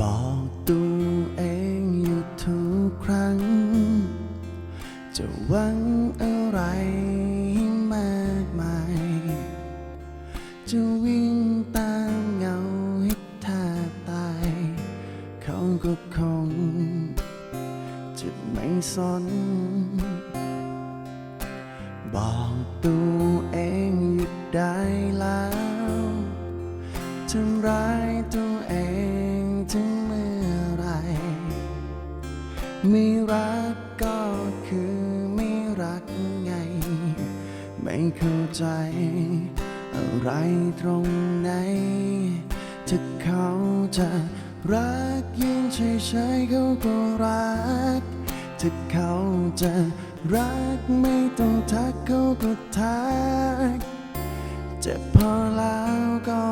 บอกตัวเองอยู่ทุกครั้ง จะหวังอะไรมากมาย จะวิ่งตามเงาให้ท่าตาย เขาก็คงจะไม่สน บอกตัวเองหยุดได้แล้วทำร้ายตัวเอง ไม่รักก็คือไม่รักไง ไม่เข้าใจ อะไรตรงไหน ถ้าเขาจะรักยืนเฉยๆเขาก็รัก ถ้าเขาจะรักไม่ต้องทักเขาก็ทักเจ็บพอแล้วก็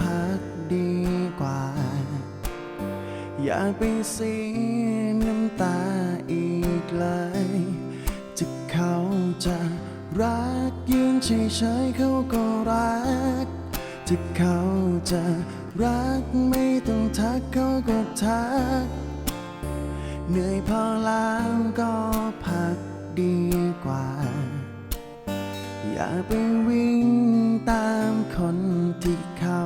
พักดีกว่า อย่าไปเสียน้ำตา อีกเลยถ้าเขาจะรักยืนเฉยๆเขาก็รักถ้าเขาจะรักไม่ต้องทักเขาก็ทัก เหนื่อยพอแล้วก็พักดีกว่า อย่าไปวิ่งตามคนที่เขา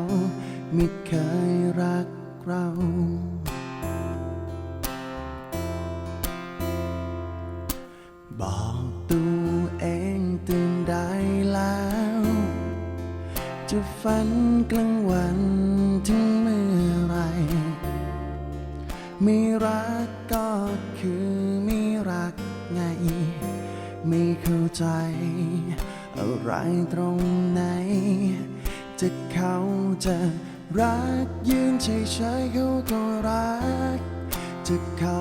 ไม่เคยรักเรา บอกตัวเองตื่นได้แล้ว จะฝันกลางวันถึงเมื่อไรไม่รักก็คือไม่รักไง ไม่เข้าใจ อะไรตรงไหน จะเขาจะรักยืนเฉยๆเขาก็รัก จะเขา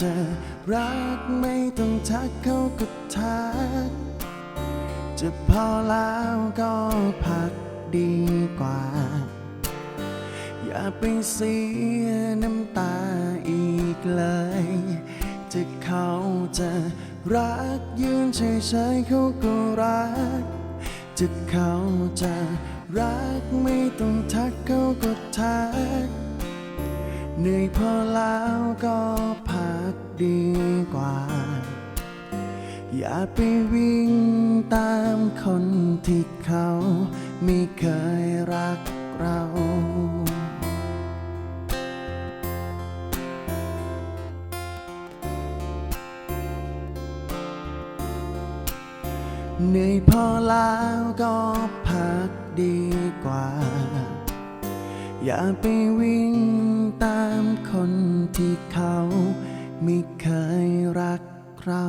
จะรักไม่ต้อง กเขาก็ทัก จะพอแล้วก็พักดีกว่า อย่าไปเสียน้ำตาอีกเลย จะเขาจะรักยืนเฉยๆเขาก็รัก จะเขาจะรักไม่ต้องทักเขาก็ทักเหนื่อยพอแล้วก็พักดีกว่า อย่าไปวิ่งตามคนที่เขาไม่เคยรักเรา เหนื่อยพอแล้วก็พักดีกว่า อย่าไปวิ่งตามคนที่เขาไม่เคยรักเรา